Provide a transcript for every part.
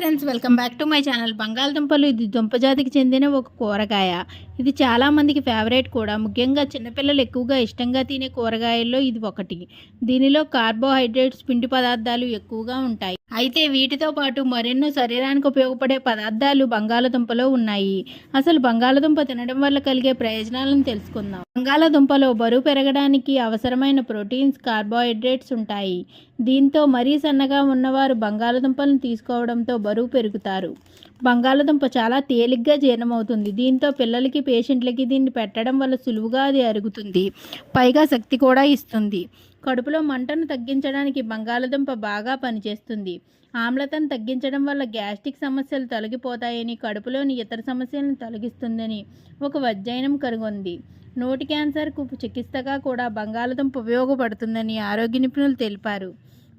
Friends welcome back to my channel బంగాళదుంపలు ఇది దుంప జాతికి చెందిన ఒక కూరగాయ. ఇది చాలామందికి ఫేవరెట్ కూడా. ముఖ్యంగా చిన్నపిల్లలు ఎక్కువగా ఇష్టంగా తినే కూరగాయల్లో ఇది ఒకటి. దీనిలో కార్బోహైడ్రేట్స్ పిండి పదార్థాలు ఎక్కువగా ఉంటాయి. అయితే వీటితో పాటు మరెన్నో శరీరానికి ఉపయోగపడే పదార్థాలు బంగాళదుంపలో ఉన్నాయి. అసలు బంగాళదుంప తినడం వల్ల కలిగే ప్రయోజనాలను తెలుసుకుందాం. బంగాళదుంపలో బరువు పెరగడానికి అవసరమైన ప్రోటీన్స్ కార్బోహైడ్రేట్స్ ఉంటాయి. దీంతో మరీ సన్నగా ఉన్నవారు బంగాళదుంపలను తీసుకోవడంతో బరువు పెరుగుతారు. బంగాళదుంప చాలా తేలిగ్గా జీర్ణమవుతుంది. దీంతో పిల్లలకి పేషెంట్లకి దీన్ని పెట్టడం వల్ల సులువుగా అది అరుగుతుంది. పైగా శక్తి కూడా ఇస్తుంది. కడుపులో మంటను తగ్గించడానికి బంగాళదుంప బాగా పనిచేస్తుంది. ఆమ్లతను తగ్గించడం వల్ల గ్యాస్ట్రిక్ సమస్యలు తొలగిపోతాయని కడుపులోని ఇతర సమస్యలను తొలగిస్తుందని ఒక అధ్యయనం కనుగొంది. నోటి క్యాన్సర్కు చికిత్సగా కూడా బంగాళదుంప ఉపయోగపడుతుందని ఆరోగ్య నిపుణులు తెలిపారు.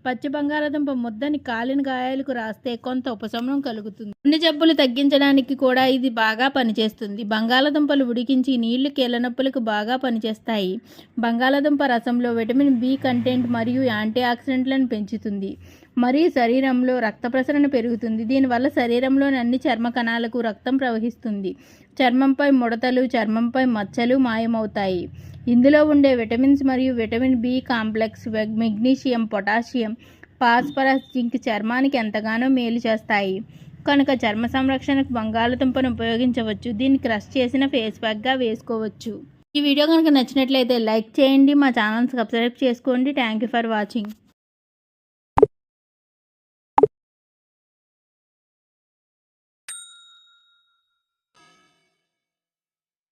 పచ్చి బంగాళదుంప ముద్దని కాలిన గాయాలకు రాస్తే కొంత ఉపశమనం కలుగుతుంది. గుండె జబ్బులు తగ్గించడానికి కూడా ఇది బాగా పనిచేస్తుంది. బంగాళదుంపలు ఉడికించి నీళ్ళు కీళ్ళనొప్పులకు బాగా పనిచేస్తాయి. బంగాళదుంప రసంలో విటమిన్ బి కంటెంట్ మరియు యాంటీ ఆక్సిడెంట్లను పెంచుతుంది. మరియు శరీరంలో రక్త ప్రసరణ పెరుగుతుంది. దీనివల్ల శరీరంలోని అన్ని చర్మ కణాలకు రక్తం ప్రవహిస్తుంది. చర్మంపై ముడతలు చర్మంపై మచ్చలు మాయమవుతాయి. ఇందులో ఉండే విటమిన్స్ మరియు vitamin B complex magnesium potassium phosphorus zinc చర్మానికి ఎంతగానో మేలు చేస్తాయి. కనుక చర్మ సంరక్షణకు బంగాళదుంపను ఉపయోగించవచ్చు. దీన్ని క్రష్ చేసిన ఫేస్ ప్యాక్గా వేసుకోవచ్చు. ఈ వీడియో కనుక నచ్చినట్లయితే లైక్ చేయండి మా ఛానల్ సబ్స్క్రైబ్ చేసుకోండి. Thank you for watching.